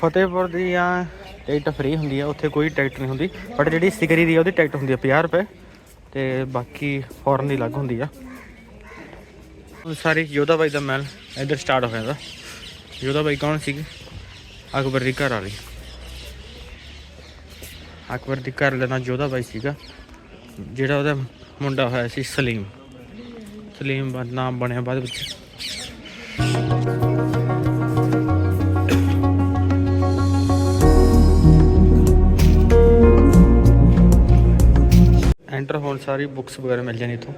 ਫਤਿਹਪੁਰ ਦੀ ਆ, ticket free ਹੁੰਦੀ ਆ, ਉੱਥੇ ਕੋਈ ਟਿਕਟ ਨਹੀਂ ਹੁੰਦੀ ਬਟ ਜਿਹੜੀ ਸਿਗਰੀ ਦੀ ਆ, ਉਹਦੀ ਟਿਕਟ ਹੁੰਦੀ ਆ 50 ਰੁਪਏ, ਤੇ ਬਾਕੀ ਫੋਰਨ ਦੀ ਅਲੱਗ ਹੁੰਦੀ ਆ। ਹੁਣ ਸਾਰੀ ਯੋਧਾ ਬਾਈ ਦਾ ਮਹਿਲ ਇੱਧਰ ਸਟਾਰਟ ਹੋ ਜਾਂਦਾ। ਯੋਧਾ ਬਾਈ ਕੌਣ ਸੀਗੀ? ਅਕਬਰ ਦੀ ਘਰ ਵਾਲੀ। ਅਕਬਰ ਦੀ ਘਰ ਦਾ ਨਾਂ ਯੋਧਾ ਬਾਈ ਸੀਗਾ, ਜਿਹੜਾ ਉਹਦਾ ਮੁੰਡਾ ਹੋਇਆ ਸੀ ਸਲੀਮ। ਸਲੀਮ ਦਾ ਨਾਮ ਬਣਿਆ ਬਾਅਦ ਵਿੱਚ। ਐਂਟਰ ਸਾਰੀ ਬੁੱਕਸ ਵਗੈਰਾ ਮਿਲ ਜਾਣੀ ਇੱਥੋਂ।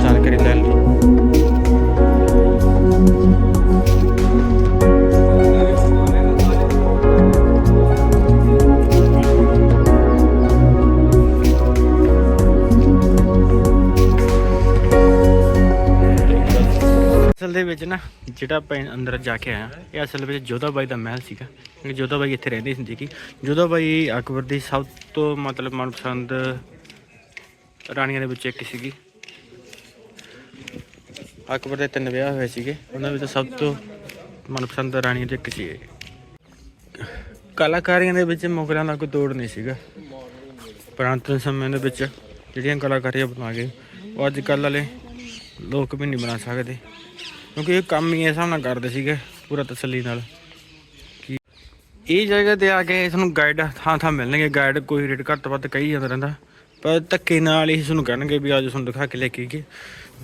ਜਾਣਕਾਰੀ ਲੈ ਲਈ ਅਸਲ ਦੇ ਵਿੱਚ ਨਾ, ਜਿਹੜਾ ਆਪਾਂ ਅੰਦਰ ਜਾ ਕੇ ਆਇਆ ਇਹ ਅਸਲ ਵਿੱਚ ਜੋਧਾ ਬਾਈ ਦਾ ਮਹਿਲ ਸੀਗਾ। ਕਿ ਜੋਧਾ ਬਾਈ ਇੱਥੇ ਰਹਿੰਦੀ ਹੁੰਦੀ ਸੀ ਜੋਧਾ ਬਾਈ ਅਕਬਰ ਦੀ ਸਭ ਤੋਂ ਮਤਲਬ ਮਨਪਸੰਦ ਰਾਣੀਆਂ ਦੇ ਵਿੱਚ ਇੱਕ ਸੀਗੀ। ਅਕਬਰ ਦੇ ਤਿੰਨ ਵਿਆਹ ਹੋਏ ਸੀਗੇ। ਉਹਨਾਂ ਵਿੱਚ ਸਭ ਤੋਂ ਮਨਪਸੰਦ ਰਾਣੀ ਦੇ ਇੱਕ ਸੀ ਕਲਾਕਾਰੀਆਂ ਦੇ ਵਿੱਚ ਮੁਗਲਾਂ ਦਾ ਕੋਈ ਤੋੜ ਨਹੀਂ ਸੀਗਾ। ਪ੍ਰਾਂਤਨ ਸਮੇਂ ਦੇ ਵਿੱਚ ਜਿਹੜੀਆਂ ਕਲਾਕਾਰੀਆਂ ਬਣਾ ਗਏ ਉਹ ਅੱਜ ਕੱਲ੍ਹ ਵਾਲੇ ਲੋਕ ਵੀ ਨਹੀਂ ਬਣਾ ਸਕਦੇ। ਕਿਉਂਕਿ ਇਹ ਕੰਮ ਹੀ ਇਸ ਹਿਸਾਬ ਨਾਲ ਕਰਦੇ ਸੀਗੇ ਪੂਰਾ ਤਸੱਲੀ ਨਾਲ ਕਿ ਇਹ ਜਗ੍ਹਾ ਤੇ ਆ ਕੇ ਤੁਹਾਨੂੰ ਗਾਈਡ ਥਾਂ ਥਾਂ ਮਿਲਣਗੇ। ਗਾਈਡ ਕੋਈ ਰੇਟ ਘੱਟ ਵੱਧ ਕਹੀ ਜਾਂਦਾ ਰਹਿੰਦਾ। ਪਰ ਧੱਕੇ ਨਾਲ ਹੀ ਤੁਹਾਨੂੰ ਕਹਿਣਗੇ ਵੀ ਅੱਜ ਤੁਹਾਨੂੰ ਦਿਖਾ ਕੇ ਲੈ ਕੇ ਗਏ।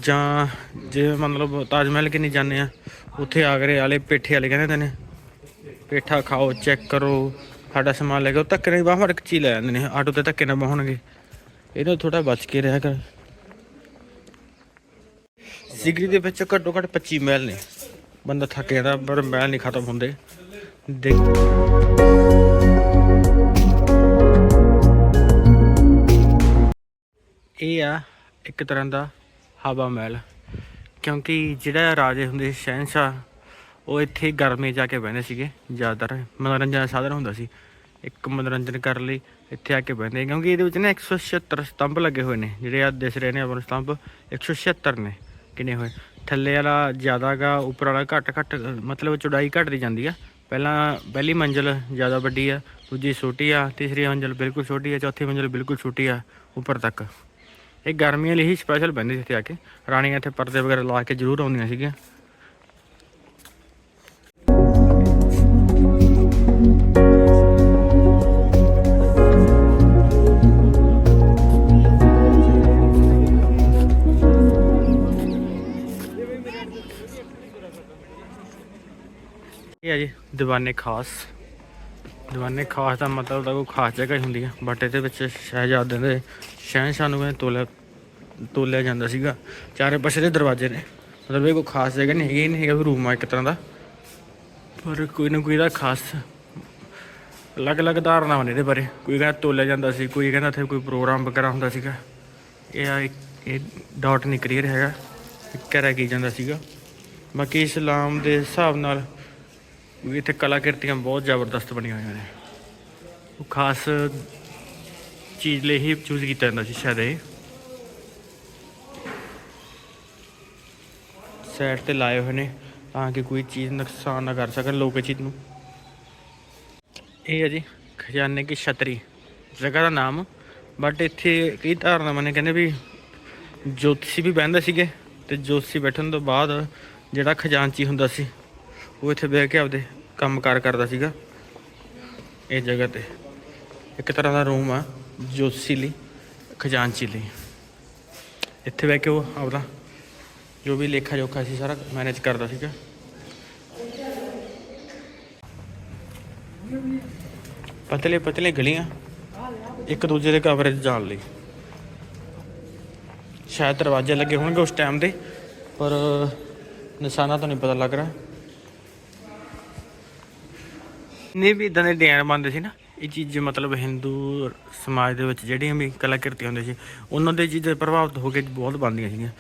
ਜਾਂ ਜੇ ਮਤਲਬ ਤਾਜ ਮਹਿਲ ਕਿ ਨਹੀਂ ਜਾਂਦੇ ਆ, ਉੱਥੇ ਆਗਰੇ ਵਾਲੇ ਪੇਠੇ ਵਾਲੇ ਕਹਿੰਦੇ ਨੇ, ਪੇਠਾ ਖਾਓ ਚੈੱਕ ਕਰੋ, ਸਾਡਾ ਸਮਾਨ ਲੈ ਕੇ ਉਹ ਧੱਕੇ ਨਾਲ ਬਾਹਰ ਫੜ ਕੇ ਚੀ ਲੈ ਜਾਂਦੇ ਨੇ, ਆਟੋ ਤੇ ਧੱਕੇ ਨਾਲ ਬਹਾਉਣਗੇ। ਇਹਨੂੰ ਥੋੜਾ ਬਚ ਕੇ ਰਿਹਾ ਕਰ। ਸਿਗਰੀ ਦੇ ਵਿੱਚ ਘੱਟੋ ਘੱਟ 25 ਮਹਿਲ ਨੇ। ਬੰਦਾ ਥੱਕ ਜਾਂਦਾ, ਪਰ ਮਹਿਲ ਨਹੀਂ ਖਤਮ ਹੁੰਦੇ। ਦੇਖ। ਇਹ ਆ ਇੱਕ ਤਰ੍ਹਾਂ ਦਾ ਹਵਾ ਮਹਿਲ। ਕਿਉਂਕਿ ਜਿਹੜਾ ਰਾਜੇ ਹੁੰਦੇ ਸੀ, ਉਹ ਇੱਥੇ ਗਰਮੀ ਜਾ ਕੇ ਬਹਿੰਦੇ ਸੀਗੇ ਜ਼ਿਆਦਾਤਰ। ਮਨੋਰੰਜਨ ਦਾ ਸਾਧਨ ਹੁੰਦਾ ਸੀ। ਇੱਕ ਮਨੋਰੰਜਨ ਕਰਨ ਲਈ ਇੱਥੇ ਆ ਕੇ ਬਹਿੰਦੇ। ਕਿਉਂਕਿ ਇਹਦੇ ਵਿੱਚ ਨਾ 176 ਸਤੰਭ ਲੱਗੇ ਹੋਏ ਨੇ। ਜਿਹੜੇ ਆ ਦਿਸ ਰਹੇ ਨੇ ਆਪਾਂ ਨੂੰ ਸਤੰਭ 176 ਨੇ ਕਿੰਨੇ ਹੋਏ। ਥੱਲੇ ਵਾਲਾ ਜ਼ਿਆਦਾ ਗਾ ਉੱਪਰ ਵਾਲਾ ਘੱਟ ਘੱਟ ਮਤਲਬ ਚੌੜਾਈ ਘਟਦੀ ਜਾਂਦੀ ਆ। ਪਹਿਲਾਂ ਪਹਿਲੀ ਮੰਜ਼ਲ ਜ਼ਿਆਦਾ ਵੱਡੀ ਆ ਦੂਜੀ ਛੋਟੀ ਆ ਤੀਸਰੀ ਮੰਜ਼ਲ ਬਿਲਕੁਲ ਛੋਟੀ ਆ ਚੌਥੀ ਮੰਜ਼ਲ ਬਿਲਕੁਲ ਛੋਟੀ ਆ ਉੱਪਰ ਤੱਕ। ਇਹ ਗਰਮੀਆਂ ਲਈ ਹੀ ਸਪੈਸ਼ਲ ਬੰਦੇ ਸੀ ਇੱਥੇ ਆ ਕੇ। ਰਾਣੀਆਂ ਇੱਥੇ ਪਰਦੇ ਵਗੈਰਾ ਲਾ ਕੇ ਜ਼ਰੂਰ ਆਉਂਦੀਆਂ ਸੀਗੀਆਂ। ਇਹ ਆ ਜੀ, ਦੀਵਾਨੇ ਖਾਸ। ਦੀਵਾਨੇ ਖਾਸ ਦਾ ਮਤਲਬ ਤਾਂ ਕੋਈ ਖਾਸ ਜਗ੍ਹਾ ਹੀ ਹੁੰਦੀ ਹੈ ਬਟ ਇਹਦੇ ਵਿੱਚ ਸ਼ਹਿਜ਼ਾਦੇ ਦੇ ਸ਼ਹਿਨਸ਼ਾਹ ਨੂੰ ਕਹਿੰਦੇ ਤੋਲਿਆ ਤੋਲਿਆ ਜਾਂਦਾ ਸੀਗਾ। ਚਾਰੇ ਪਾਸੇ ਦੇ ਦਰਵਾਜ਼ੇ ਨੇ। ਮਤਲਬ ਇਹ ਕੋਈ ਖਾਸ ਜਗ੍ਹਾ ਨਹੀਂ ਹੈਗੀ ਨਹੀਂ ਹੈਗਾ ਵੀ ਰੂਮ ਆ ਇੱਕ ਤਰ੍ਹਾਂ ਦਾ। ਪਰ ਕੋਈ ਨਾ ਕੋਈ ਦਾ ਖਾਸ ਅਲੱਗ-ਅਲੱਗ ਧਾਰਨਾਵਾਂ ਨੇ ਇਹਦੇ ਬਾਰੇ। ਕੋਈ ਕਹਿੰਦਾ ਤੋਲਿਆ ਜਾਂਦਾ ਸੀ, ਕੋਈ ਕਹਿੰਦਾ ਇੱਥੇ ਕੋਈ ਪ੍ਰੋਗਰਾਮ ਵਗੈਰਾ ਹੁੰਦਾ ਸੀਗਾ। ਇਹ ਆ ਇੱਕ- ਇਹ ਡਾਟ ਨਹੀਂ ਕਲੀਅਰ ਹੈਗਾ। ਕਹਿ ਕੀ ਜਾਂਦਾ ਸੀਗਾ। ਬਾਕੀ ਇਸਲਾਮ ਦੇ ਹਿਸਾਬ ਨਾਲ ਵੀ ਇੱਥੇ ਕਲਾਕ੍ਰਿਤੀਆਂ ਬਹੁਤ ਜ਼ਬਰਦਸਤ ਬਣੀਆਂ ਹੋਈਆਂ ਨੇ। ਉਹ ਖਾਸ ਚੀਜ਼ ਲਈ ਹੀ ਚੂਜ਼ ਕੀਤਾ ਜਾਂਦਾ ਸੀ ਸ਼ਾਇਦ ਇਹ। ਸਾਈਡ ਤੇ ਲਾਏ ਹੋਏ ਨੇ ਤਾਂ ਕਿ ਕੋਈ ਚੀਜ਼ ਨੁਕਸਾਨ ਨਾ ਕਰ ਸਕਣ ਲੋਕ ਇਹ ਚੀਜ਼ ਨੂੰ। ਇਹ ਹੈ ਜੀ ਖਜ਼ਾਨੇ ਕੀ ਛਤਰੀ। ਜਗ੍ਹਾ ਦਾ ਨਾਮ। ਬਟ ਇੱਥੇ ਕਈ ਧਾਰਨਾਵਾਂ ਨੇ ਕਹਿੰਦੇ ਵੀ ਜੋਤਸ਼ੀ ਵੀ ਬਹਿੰਦੇ ਸੀਗੇ ਤੇ ਜੋਤਸ਼ੀ ਬੈਠਣ ਤੋਂ ਬਾਅਦ ਜਿਹੜਾ ਖਜ਼ਾਨਚੀ ਹੁੰਦਾ ਸੀ ਉਹ ਇੱਥੇ ਬਹਿ ਕੇ ਆਪਦੇ ਕੰਮ ਕਾਰ ਕਰਦਾ ਸੀਗਾ। ਇਹ ਜਗ੍ਹਾ ਤੇ। ਇੱਕ ਤਰ੍ਹਾਂ ਦਾ ਰੂਮ ਆ, ਜੋਤਸ਼ੀ ਲਈ, ਖਜ਼ਾਨਚੀ ਲਈ। ਇੱਥੇ ਬਹਿ ਕੇ ਉਹ ਆਪਦਾ ਜੋ ਵੀ ਲੇਖਾ ਜੋਖਾ ਸੀ ਸਾਰਾ ਮੈਨੇਜ ਕਰਦਾ ਸੀਗਾ। ਪਤਲੇ ਪਤਲੇ ਗਲੀਆਂ, ਇੱਕ ਦੂਜੇ ਦੇ ਕਵਰੇਜ ਜਾਣ ਲਈ। ਸ਼ਾਇਦ ਦਰਵਾਜ਼ੇ ਲੱਗੇ ਹੋਣਗੇ ਉਸ ਟਾਈਮ ਦੇ, ਪਰ ਨਿਸ਼ਾਨਾ ਤੋਂ ਨਹੀਂ ਪਤਾ ਲੱਗ ਰਿਹਾ। ਨਹੀਂ ਵੀ ਇਦਾਂ ਦੇ ਡੈਨ ਬਣਦੇ ਸੀ ਨਾ, ਇਹ ਚੀਜ਼ ਮਤਲਬ ਹਿੰਦੂ ਸਮਾਜ ਦੇ ਵਿੱਚ ਜਿਹੜੀਆਂ ਵੀ ਕਲਾਕ੍ਰਿਤੀਆਂ ਹੁੰਦੀਆਂ ਸੀ, ਉਹਨਾਂ ਦੇ ਚੀਜ਼ਾਂ ਪ੍ਰਭਾਵਿਤ ਹੋ ਕੇ ਬਹੁਤ ਬਣਦੀਆਂ ਸੀਗੀਆਂ।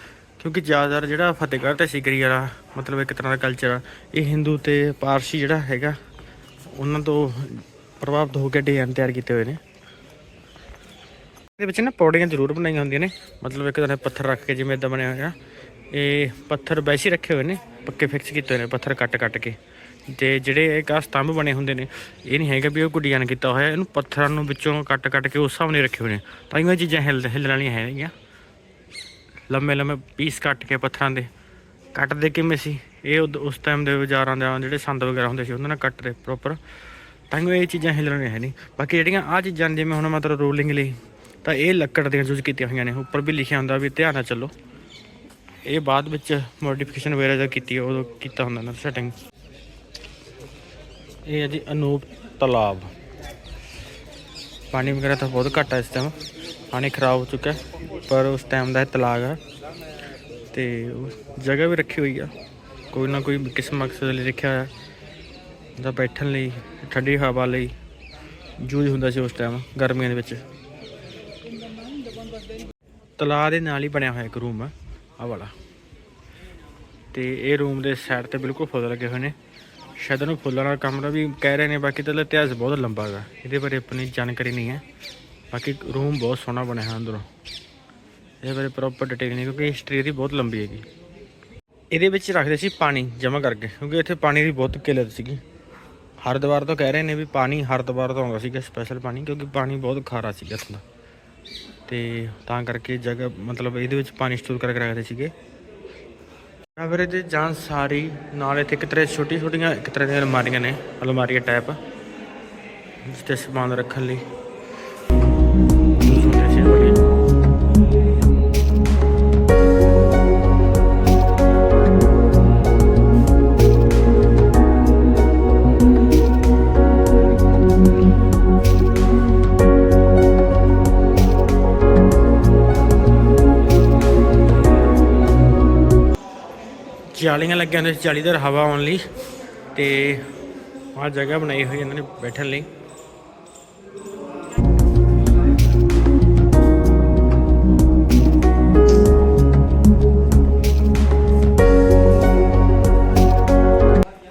ਕਿਉਂਕਿ ਜ਼ਿਆਦਾਤਰ ਜਿਹੜਾ ਫਤਿਹਗੜ੍ਹ ਤੇ ਸਿਕਰੀ ਵਾਲਾ ਮਤਲਬ ਇੱਕ ਤਰ੍ਹਾਂ ਦਾ ਕਲਚਰ ਆ, ਇਹ ਹਿੰਦੂ ਤੇ ਪਾਰਸੀ ਜਿਹੜਾ ਹੈਗਾ, ਉਹਨਾਂ ਤੋਂ ਪ੍ਰਭਾਵਿਤ ਹੋ ਕੇ ਡਿਜ਼ਾਈਨ ਤਿਆਰ ਕੀਤੇ ਹੋਏ ਨੇ। ਇਹਦੇ ਵਿੱਚ ਨਾ ਪੌੜੀਆਂ ਜ਼ਰੂਰ ਬਣਾਈਆਂ ਹੁੰਦੀਆਂ ਨੇ, ਮਤਲਬ ਇੱਕ ਤਰ੍ਹਾਂ ਦੇ ਪੱਥਰ ਰੱਖ ਕੇ ਜਿਵੇਂ ਇਦਾਂ ਬਣਿਆ ਹੋਇਆ। ਇਹ ਪੱਥਰ ਵੈਸੇ ਰੱਖੇ ਹੋਏ ਨੇ, ਪੱਕੇ ਫਿਕਸ ਕੀਤੇ ਹੋਏ ਨੇ, ਪੱਥਰ ਕੱਟ ਕੱਟ ਕੇ। ਤੇ ਜਿਹੜੇ ਇਹ ਆਹ ਸਤੰਭ ਬਣੇ ਹੁੰਦੇ ਨੇ ਇਹ ਨਹੀਂ ਹੈਗਾ ਵੀ ਉਹ ਕੋਈ ਡਿਜ਼ਾਈਨ ਕੀਤਾ ਹੋਇਆ ਇਹਨੂੰ ਪੱਥਰਾਂ ਨੂੰ ਵਿੱਚੋਂ ਕੱਟ ਕੱਟ ਕੇ ਉਸ ਹਿਸਾਬ ਨਾਲ ਰੱਖੇ ਹੋਏ ਨੇ। ਤਾਂ ਹੀ ਇਹ ਚੀਜ਼ਾਂ ਹਿੱਲ ਹਿੱਲਣ ਵਾਲੀਆਂ ਹੈਗੀਆਂ ਲੰਮੇ ਲੰਮੇ ਪੀਸ ਕੱਟ ਕੇ ਪੱਥਰਾਂ ਦੇ। ਕੱਟਦੇ ਕਿਵੇਂ ਸੀ? ਇਹ ਉਦ- ਉਸ ਟਾਈਮ ਦੇ ਬਾਜ਼ਾਰਾਂ ਦੇ ਜਿਹੜੇ ਸੰਦ ਵਗੈਰਾ ਹੁੰਦੇ ਸੀ ਉਹਨਾਂ ਨਾਲ ਕੱਟਦੇ ਪ੍ਰੋਪਰ ਤਾਂ ਹੀ ਇਹ ਚੀਜ਼ਾਂ ਹਿੱਲਣੀਆਂ ਹੈ ਨਹੀਂ। ਬਾਕੀ ਜਿਹੜੀਆਂ ਆ ਚੀਜ਼ਾਂ ਨੇ ਜਿਵੇਂ ਹੁਣ ਮਤਲਬ ਰੋਲਿੰਗ ਲਈ ਤਾਂ ਇਹ ਲੱਕੜ ਦੀਆਂ ਯੂਜ਼ ਕੀਤੀਆਂ ਹੋਈਆਂ ਨੇ। ਉੱਪਰ ਵੀ ਲਿਖਿਆ ਹੁੰਦਾ ਵੀ ਧਿਆਨ ਨਾਲ ਚੱਲੋ। ਇਹ ਬਾਅਦ ਵਿੱਚ ਮੋਡੀਫਿਕੇਸ਼ਨ ਵਗੈਰਾ ਜਦ ਕੀਤੀ ਹੈ, ਉਦੋਂ ਕੀਤਾ ਹੁੰਦਾ ਨਾ ਸੈਟਿੰਗ ਇਹ ਹੈ ਜੀ ਅਨੂਪ ਤਲਾਬ। ਪਾਣੀ ਵਗੈਰਾ ਤਾਂ ਬਹੁਤ ਘੱਟ ਹੈ ਇਸ ਟਾਈਮ ਪਾਣੀ ਖਰਾਬ ਹੋ ਚੁੱਕਾ ਪਰ ਉਸ ਟਾਈਮ ਦਾ ਇਹ ਤਲਾਬ ਹੈ। ਤੇ ਜਗ੍ਹਾ ਵੀ ਰੱਖੀ ਹੋਈ ਆ। ਕੋਈ ਨਾ ਕੋਈ ਕਿਸ ਮਕਸਦ ਲਈ ਰੱਖਿਆ ਹੋਇਆ। ਜਾਂ ਬੈਠਣ ਲਈ, ਠੰਡੀ ਹਵਾ ਲਈ ਯੂਜ਼ ਹੁੰਦਾ ਸੀ ਉਸ ਟਾਈਮ ਗਰਮੀਆਂ ਦੇ ਵਿੱਚ। ਤਲਾਅ ਦੇ ਨਾਲ ਹੀ ਬਣਿਆ ਹੋਇਆ ਇੱਕ ਰੂਮ ਆ, ਆਹ ਵਾਲਾ। ਤੇ ਇਹ ਰੂਮ ਦੇ ਸਾਈਡ ਤੇ ਬਿਲਕੁਲ ਫੁੱਲ ਲੱਗੇ ਹੋਏ ਨੇ। ਸ਼ਾਇਦ ਉਹਨੂੰ ਫੁੱਲਾਂ ਦਾ ਕਮਰਾ ਵੀ ਕਹਿ ਰਹੇ ਨੇ, ਬਾਕੀ ਤਾਂ ਇਤਿਹਾਸ ਬਹੁਤ ਲੰਬਾ ਹੈਗਾ। ਇਹਦੇ ਬਾਰੇ ਆਪਣੀ ਜਾਣਕਾਰੀ ਨਹੀਂ ਹੈ। ਬਾਕੀ ਰੂਮ ਬਹੁਤ ਸੋਹਣਾ ਬਣਿਆ ਹੈ ਅੰਦਰੋਂ। ਇਹਦੇ ਬਾਰੇ ਪ੍ਰੋਪਰ ਡਿਟੇਲ ਨਹੀਂ, ਕਿਉਂਕਿ ਹਿਸਟਰੀ ਇਹਦੀ ਬਹੁਤ ਲੰਬੀ ਹੈਗੀ। ਇਹਦੇ ਵਿੱਚ ਰੱਖਦੇ ਸੀ ਪਾਣੀ, ਜਮ੍ਹਾਂ ਕਰਕੇ, ਕਿਉਂਕਿ ਇੱਥੇ ਪਾਣੀ ਦੀ ਬਹੁਤ ਕਿੱਲਤ ਸੀਗੀ। ਹਰਿਦੁਆਰ ਤੋਂ ਕਹਿ ਰਹੇ ਨੇ ਵੀ ਪਾਣੀ ਹਰਿਦੁਆਰ ਤੋਂ ਆਉਂਦਾ ਸੀਗਾ ਸਪੈਸ਼ਲ ਪਾਣੀ, ਕਿਉਂਕਿ ਪਾਣੀ ਬਹੁਤ ਖਾਰਾ ਸੀਗਾ ਇੱਥੋਂ ਦਾ। ਤੇ ਤਾਂ ਕਰਕੇ ਜਗ੍ਹਾ, ਮਤਲਬ ਇਹਦੇ ਵਿੱਚ ਪਾਣੀ ਸਟੋਰ ਕਰਕੇ ਰੱਖਦੇ ਸੀਗੇ। ਫਿਰ ਇਹਦੇ ਜਾਂ ਸਾਰੀ ਨਾਲ ਇੱਥੇ ਇੱਕ ਤਰ੍ਹਾਂ ਛੋਟੀ ਛੋਟੀਆਂ ਇੱਕ ਤਰ੍ਹਾਂ ਦੀਆਂ ਅਲਮਾਰੀਆਂ ਨੇ ਅਲਮਾਰੀਆਂ ਟਾਈਪ ਜਿਸ ਤੇ ਸਮਾਨ ਰੱਖਣ ਲਈ। ਜਾਲੀਆਂ ਲੱਗੀਆਂ ਹੁੰਦੀਆਂ ਸੀ ਜਾਲੀਦਾਰ ਹਵਾ ਆਉਣ ਲਈ। ਤੇ ਆਹ ਜਗ੍ਹਾ ਬਣਾਈ ਹੋਈ ਇਹਨਾਂ ਨੇ ਬੈਠਣ ਲਈ।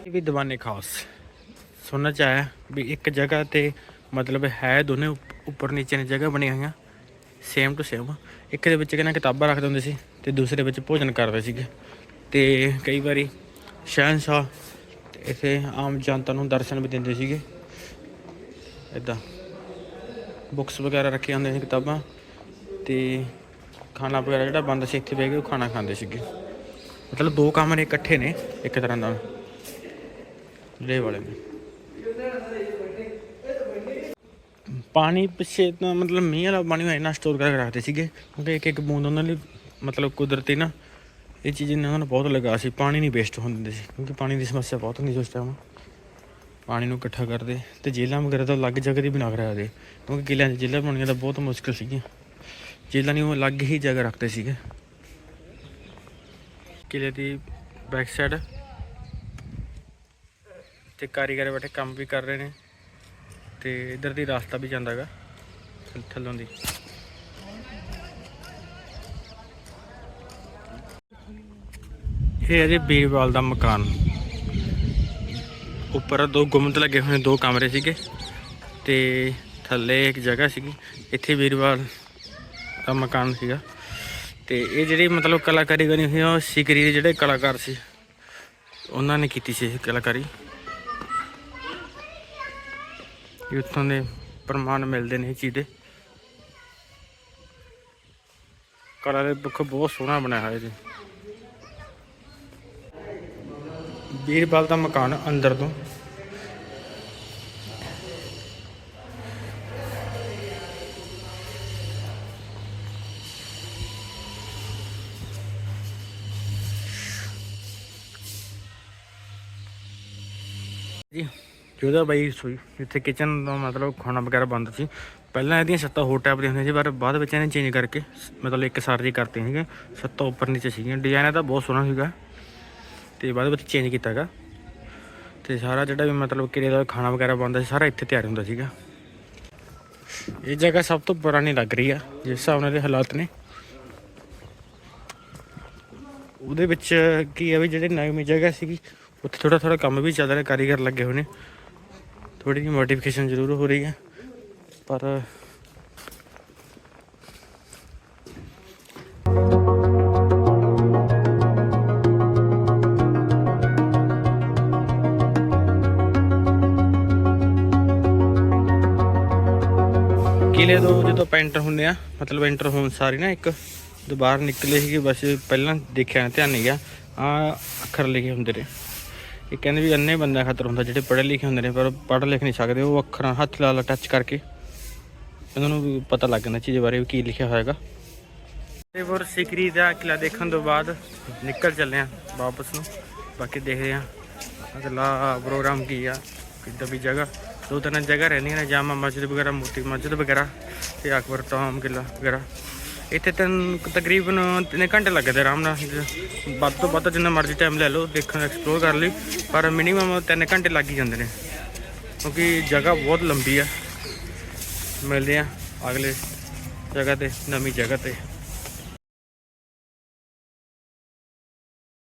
ਵੀ ਦੀਵਾਨੇ ਖਾਸ। ਸੁਣਨਾ ਚਾਹਿਆ ਵੀ ਇੱਕ ਜਗ੍ਹਾ ਤੇ ਮਤਲਬ ਹੈ ਦੋਨੇ ਉੱਪਰ ਨੀਚੇ ਨੇ ਜਗ੍ਹਾ ਬਣੀ ਹੋਈਆਂ। ਸੇਮ ਟੂ ਸੇਮ ਇੱਕ ਦੇ ਵਿੱਚ ਕਹਿੰਦਾ ਕਿਤਾਬਾਂ ਰੱਖਦੇ ਹੁੰਦੇ ਸੀ ਤੇ ਦੂਸਰੇ ਵਿੱਚ ਭੋਜਨ ਕਰਦੇ ਸੀਗੇ। ਤੇ ਕਈ ਵਾਰੀ ਸ਼ਹਿਨਸ਼ਾਹ ਤੇ ਇੱਥੇ ਆਮ ਜਨਤਾ ਨੂੰ ਦਰਸ਼ਨ ਵੀ ਦਿੰਦੇ ਸੀਗੇ। ਇਦਾਂ ਬੁੱਕਸ ਵਗੈਰਾ ਰੱਖੀਆਂ ਹੁੰਦੀਆਂ ਸੀ ਕਿਤਾਬਾਂ ਤੇ ਖਾਣਾ ਵਗੈਰਾ ਜਿਹੜਾ ਬੰਦ ਸੀ ਇੱਥੇ ਬਹਿ ਕੇ ਉਹ ਖਾਣਾ ਖਾਂਦੇ ਸੀਗੇ। ਮਤਲਬ ਦੋ ਕਮਰੇ ਇਕੱਠੇ ਨੇ ਇੱਕ ਤਰ੍ਹਾਂ ਨਾਲ ਜਿਹੜੇ ਵਾਲੇ ਨੇ। ਪਾਣੀ ਪਿੱਛੇ ਤਾਂ ਮਤਲਬ ਮੀਂਹ ਵਾਲਾ ਪਾਣੀ ਹੋਇਆ ਨਾ ਸਟੋਰ ਕਰਕੇ ਰੱਖਦੇ ਸੀਗੇ, ਕਿਉਂਕਿ ਇੱਕ ਇੱਕ ਬੂੰਦ ਉਹਨਾਂ ਲਈ ਮਤਲਬ ਕੁਦਰਤੀ ਨਾ ਇਹ ਚੀਜ਼ ਨੇ ਉਹਨਾਂ ਨੂੰ ਬਹੁਤ ਲਗਾ ਸੀ ਪਾਣੀ ਨਹੀਂ ਵੇਸਟ ਹੋਣ ਦਿੰਦੇ ਸੀ, ਕਿਉਂਕਿ ਪਾਣੀ ਦੀ ਸਮੱਸਿਆ ਬਹੁਤ ਹੁੰਦੀ ਸੀ ਉਸ ਟਾਈਮ ਪਾਣੀ ਨੂੰ ਇਕੱਠਾ ਕਰਦੇ, ਤੇ ਜੇਲਾਂ ਵਗੈਰਾ ਤਾਂ ਅਲੱਗ ਜਗ੍ਹਾ ਦੀ ਬਣਾ ਕੇ ਰੱਖਦੇ ਕਿਉਂਕਿ ਕਿਲਿਆਂ 'ਚ ਜੇਲਾਂ ਬਣਾਉਣੀਆਂ ਤਾਂ ਬਹੁਤ ਮੁਸ਼ਕਿਲ ਸੀਗੀਆਂ। ਜੇਲਾਂ ਨਹੀਂ ਉਹ ਅਲੱਗ ਹੀ ਜਗ੍ਹਾ ਰੱਖਦੇ ਸੀਗੇ। ਕਿਲੇ ਦੀ ਬੈਕ ਸਾਈਡ ਤੇ ਕਾਰੀਗਰ ਬੈਠੇ ਕੰਮ ਵੀ ਕਰ ਰਹੇ ਨੇ, ਤੇ ਇਧਰ ਦੀ ਰਸਤਾ ਵੀ ਜਾਂਦਾ ਹੈਗਾ ਥੱਲੋਂ ਦੀ। ਇਹ ਹੈ ਜੀ ਬੀਰਵਾਲ ਦਾ ਮਕਾਨ। ਉੱਪਰ ਦੋ ਗੁੰਮਦ ਲੱਗੇ ਹੋਏ ਦੋ ਕਮਰੇ ਸੀਗੇ ਤੇ ਥੱਲੇ ਇੱਕ ਜਗ੍ਹਾ ਸੀਗੀ, ਇੱਥੇ ਬੀਰਵਾਲ ਦਾ ਮਕਾਨ ਸੀਗਾ। ਤੇ ਇਹ ਜਿਹੜੀ ਮਤਲਬ ਕਲਾਕਾਰੀ ਬਣੀ ਹੋਈ ਆ ਉਹ ਸਿਕਰੀ ਦੇ ਜਿਹੜੇ ਕਲਾਕਾਰ ਸੀ, ਉਹਨਾਂ ਨੇ ਕੀਤੀ ਸੀ ਇਹ ਕਲਾਕਾਰੀ। ਉੱਥੋਂ ਦੇ ਪ੍ਰਮਾਣ ਮਿਲਦੇ ਨੇ ਇਹ ਚੀਜ਼ ਦੇ। ਕਲਾ ਦੇ ਬੁੱਕ ਬਹੁਤ ਸੋਹਣਾ ਬਣਾਇਆ ਹੋਇਆ ਜੀ। ਵੀਰਪਾਲ ਦਾ ਮਕਾਨ ਅੰਦਰ ਤੋਂ। ਜੀ। ਜਿਹਦਾ ਬਾਈ ਸੋਈ, ਜਿੱਥੇ ਕਿਚਨ ਦਾ ਮਤਲਬ ਖਾਣਾ ਵਗੈਰਾ ਬੰਦ ਸੀ। ਪਹਿਲਾਂ ਇਹਦੀਆਂ ਛੱਤਾਂ ਹੋਰ ਟਾਈਪ ਦੀਆਂ ਹੁੰਦੀਆਂ ਸੀ, ਪਰ ਬਾਅਦ ਵਿੱਚ ਇਹਨੇ ਚੇਂਜ ਕਰਕੇ, ਮਤਲਬ ਇੱਕ ਸਾਰ ਜੀ ਕਰਤੇ ਸੀਗੇ ਛੱਤਾਂ ਉੱਪਰ ਨੀਚੇ ਸੀਗੀਆਂ। ਡਿਜ਼ਾਈਨ ਇਹਦਾ ਬਹੁਤ ਸੋਹਣਾ ਸੀਗਾ। ਤੇ ਬਾਅਦ ਵਿੱਚ ਚੇਂਜ ਕੀਤਾ ਹੈਗਾ ਤੇ ਸਾਰਾ ਜਿਹੜਾ ਵੀ ਮਤਲਬ ਕਿਰੇ ਦਾ ਖਾਣਾ ਵਗੈਰਾ ਬਣਦਾ ਸੀ, ਸਾਰਾ ਇੱਥੇ ਤਿਆਰ ਹੁੰਦਾ ਸੀਗਾ। ਇਹ ਜਗ੍ਹਾ ਸਭ ਤੋਂ ਪੁਰਾਣੀ ਲੱਗ ਰਹੀ ਆ, ਜਿਸ ਹਿਸਾਬ ਨਾਲ ਦੇ ਹਾਲਾਤ ਨੇ। ਉਹਦੇ ਵਿੱਚ ਕੀ ਹੈ ਵੀ ਜਿਹੜੇ ਨਵੀਂ ਜਗ੍ਹਾ ਸੀਗੀ, ਉੱਥੇ ਥੋੜਾ ਥੋੜਾ ਕੰਮ ਵੀ ਚੱਲ ਰਿਹਾ ਕਾਰੀਗਰ ਲੱਗੇ ਹੋਏ ਨੇ। ਥੋੜੀ ਜਿਹੀ ਮੋਡੀਫਿਕੇਸ਼ਨ ਜ਼ਰੂਰ ਹੋ ਰਹੀ ਹੈ ਪਰ ਕਿਲੇ ਤੋਂ ਜਦੋਂ ਆਪਾਂ ਐਂਟਰ ਹੁੰਦੇ ਆ ਮਤਲਬ ਐਂਟਰ ਹੋਣ ਸਾਰੀ ਨਾ ਇੱਕ ਜਦੋਂ ਬਾਹਰ ਨਿਕਲੇ ਸੀਗੇ ਬਸ ਪਹਿਲਾਂ ਦੇਖਿਆ ਨਾ, ਧਿਆਨ ਨਹੀਂ ਗਿਆ ਆ ਅੱਖਰ ਲਿਖੇ ਹੁੰਦੇ ਨੇ। ਇਹ ਕਹਿੰਦੇ ਵੀ ਅੰਨੇ ਬੰਦਾ ਖਤਰ ਹੁੰਦਾ ਜਿਹੜੇ ਪੜ੍ਹੇ ਲਿਖੇ ਹੁੰਦੇ ਨੇ ਪਰ ਪੜ੍ਹ ਲਿਖ ਨਹੀਂ ਸਕਦੇ ਉਹ ਅੱਖਰਾਂ ਹੱਥ ਲਾ ਟੱਚ ਕਰਕੇ। ਉਹਨਾਂ ਨੂੰ ਵੀ ਪਤਾ ਲੱਗ ਜਾਂਦਾ ਚੀਜ਼ ਬਾਰੇ ਵੀ ਕੀ ਲਿਖਿਆ ਹੋਏਗਾ ਤੇ ਸਿਕਰੀ ਦਾ ਕਿਲਾ ਦੇਖਣ ਤੋਂ ਬਾਅਦ ਨਿਕਲ ਚੱਲੇ ਆ ਵਾਪਸ ਨੂੰ। ਬਾਕੀ ਦੇਖਦੇ ਆ ਅਗਲਾ ਪ੍ਰੋਗਰਾਮ ਕੀ ਆ ਕਿੱਦਾਂ ਵੀ ਜਗ੍ਹਾ। ਦੋ ਤਿੰਨ ਜਗ੍ਹਾ ਰਹਿੰਦੀਆਂ ਨੇ ਜਾਮਾ ਮਸਜਿਦ ਵਗੈਰਾ ਮੋਤੀ ਮਸਜਿਦ ਵਗੈਰਾ ਤੇ ਅਕਬਰ ਟਾਮ ਕਿਲਾ ਵਗੈਰਾ। ਇੱਥੇ ਤਿੰਨ ਤਕਰੀਬਨ ਤਿੰਨ ਘੰਟੇ ਲੱਗਦੇ ਆਰਾਮ ਨਾਲ। ਵੱਧ ਤੋਂ ਵੱਧ ਜਿੰਨਾ ਮਰਜ਼ੀ ਟਾਈਮ ਲੈ ਲਓ, ਦੇਖਣ ਐਕਸਪਲੋਰ ਕਰ ਲਈ, ਪਰ ਮਿਨੀਮਮ ਤਿੰਨ ਘੰਟੇ ਲੱਗ ਹੀ ਜਾਂਦੇ ਨੇ। ਕਿਉਂਕਿ ਜਗ੍ਹਾ ਬਹੁਤ ਲੰਬੀ ਆ। ਮਿਲਦੇ ਆ ਅਗਲੇ ਜਗ੍ਹਾ ਤੇ, ਨਵੀਂ ਜਗ੍ਹਾ ਤੇ।